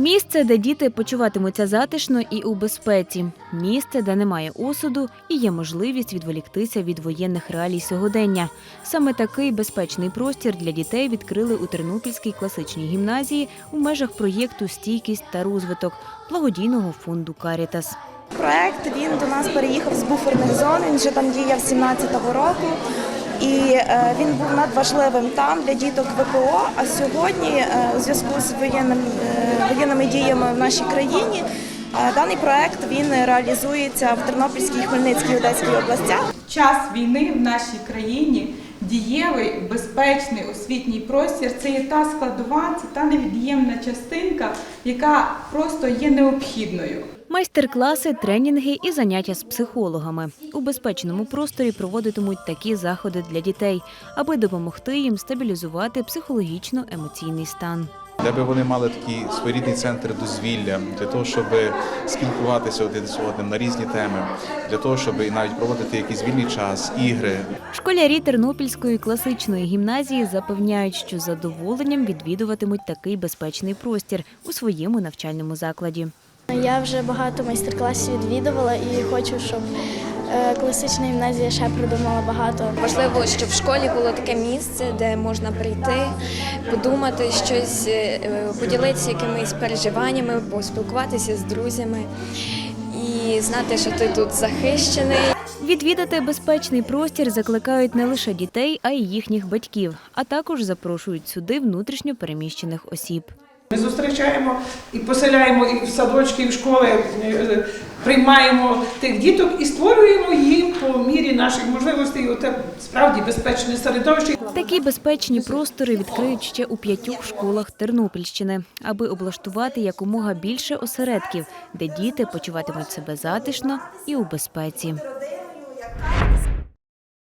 Місце, де діти почуватимуться затишно і у безпеці. Місце, де немає осуду і є можливість відволіктися від воєнних реалій сьогодення. Саме такий безпечний простір для дітей відкрили у Тернопільській класичній гімназії у межах проєкту Стійкість та розвиток благодійного фонду Карітас. Проект він до нас переїхав з буферних зон. Він вже там діяв з 17-го року. І е, він був надважливим там для діток ВПО. А сьогодні, е, у зв'язку з воєнним, е, воєнними діями в нашій країні, даний проект він реалізується в Тернопільській, Хмельницькій, Одеській областях. Час війни в нашій країні дієвий, безпечний освітній простір це є та складова, це та невід'ємна частинка, яка просто є необхідною. Майстер-класи, тренінги і заняття з психологами у безпечному просторі проводитимуть такі заходи для дітей, аби допомогти їм стабілізувати психологічно-емоційний стан. де би вони мали такий своєрідний центр дозвілля для того, щоб спілкуватися один з одним на різні теми, для того, щоб і навіть проводити якийсь вільний час, ігри. Школярі Тернопільської класичної гімназії запевняють, що задоволенням відвідуватимуть такий безпечний простір у своєму навчальному закладі. Я вже багато майстер-класів відвідувала і хочу, щоб е, класична гімназія ще придумала багато. Важливо, щоб в школі було таке місце, де можна прийти, подумати щось, е, поділитися якимись переживаннями, поспілкуватися з друзями і знати, що ти тут захищений. Відвідати безпечний простір закликають не лише дітей, а й їхніх батьків, а також запрошують сюди внутрішньо переміщених осіб. Ми зустрічаємо і поселяємо і в садочки, і в школи, е, приймаємо тих діток і створюємо їм по мірі наших можливостей оте справді безпечне середовище. Такі безпечні простори відкриють ще у п'ятьох школах Тернопільщини, аби облаштувати якомога більше осередків, де діти почуватимуть себе затишно і у безпеці.